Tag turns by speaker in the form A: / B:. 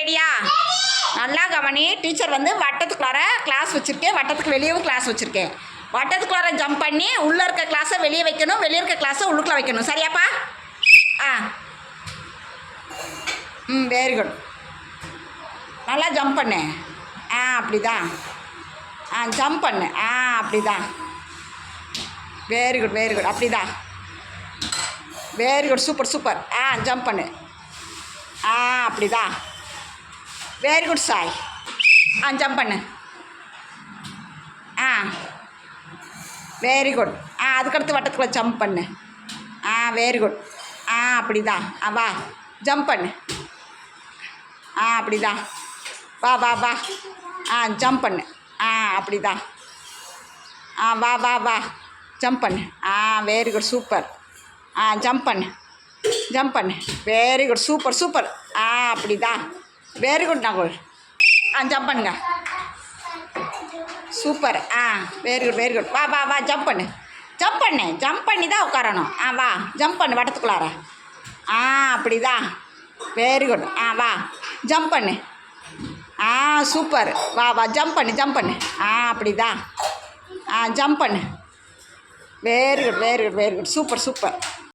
A: ரெடியா? நல்லா கவனி. டீச்சர் வந்து வட்டத்துக்குள்ளார கிளாஸ் வச்சுருக்கேன். வட்டத்துக்கு வெளியவும் கிளாஸ் வச்சுருக்கேன். வட்டத்துக்குள்ளார ஜம்ப் பண்ணி உள்ளே இருக்க கிளாஸை வெளியே வைக்கணும். வெளியே இருக்க கிளாஸை உள்ளுக்குள்ள வைக்கணும். சரியாப்பா? ஆ. ம் வெரி குட் நல்லா ஜம்ப் பண்ணு. ஆ அப்படிதான் ஆ ஜம்ப் பண்ணு. ஆ அப்படிதான் வெரி குட் வெரி குட் அப்படிதான் வெரி குட் சூப்பர் சூப்பர் ஆ ஜம்ப் பண்ணு. ஆ அப்படிதான் வெரி குட் சாய் ஆ ஜம்ப் பண்ணு. ஆ. வெரி குட் ஆ அதுக்கடுத்து வட்டத்துக்குள்ளே ஜம்ப் பண்ணு. ஆ வெரி குட் ஆ அப்படிதான் ஆ வா. ஜம்ப் பண்ணு. ஆ அப்படிதான் வா வா வா. ஆ ஜம்ப் பண்ணு. ஆ அப்படிதான் ஆ வா வா வா. ஜம்ப் பண்ணு. ஆ வெரி குட் சூப்பர் ஆ ஜம்ப் பண்ணு. ஜம்ப் பண்ணு. வெரி குட் சூப்பர் சூப்பர் ஆ அப்படிதான் வெரி குட் நகுல் ஆ ஜம்ப் பண்ணுங்க. சூப்பர் ஆ வெரி குட் வெரி குட் வா வா வா ஜம்ப் பண்ணு. ஜம்ப் பண்ணு. ஜம்ப் பண்ணி தான் உட்காரணும். ஆ வா ஜம்ப் பண்ணு வடத்துக்குள்ளார ஆ அப்படிதான் வெரி குட் ஆ வா ஜம்ப் பண்ணு. ஆ சூப்பர் வா வா ஜம்ப் பண்ணு ஜம்ப் பண்ணு. ஆ அப்படிதான் ஆ ஜம்ப் பண்ணு. Very good very good very good super super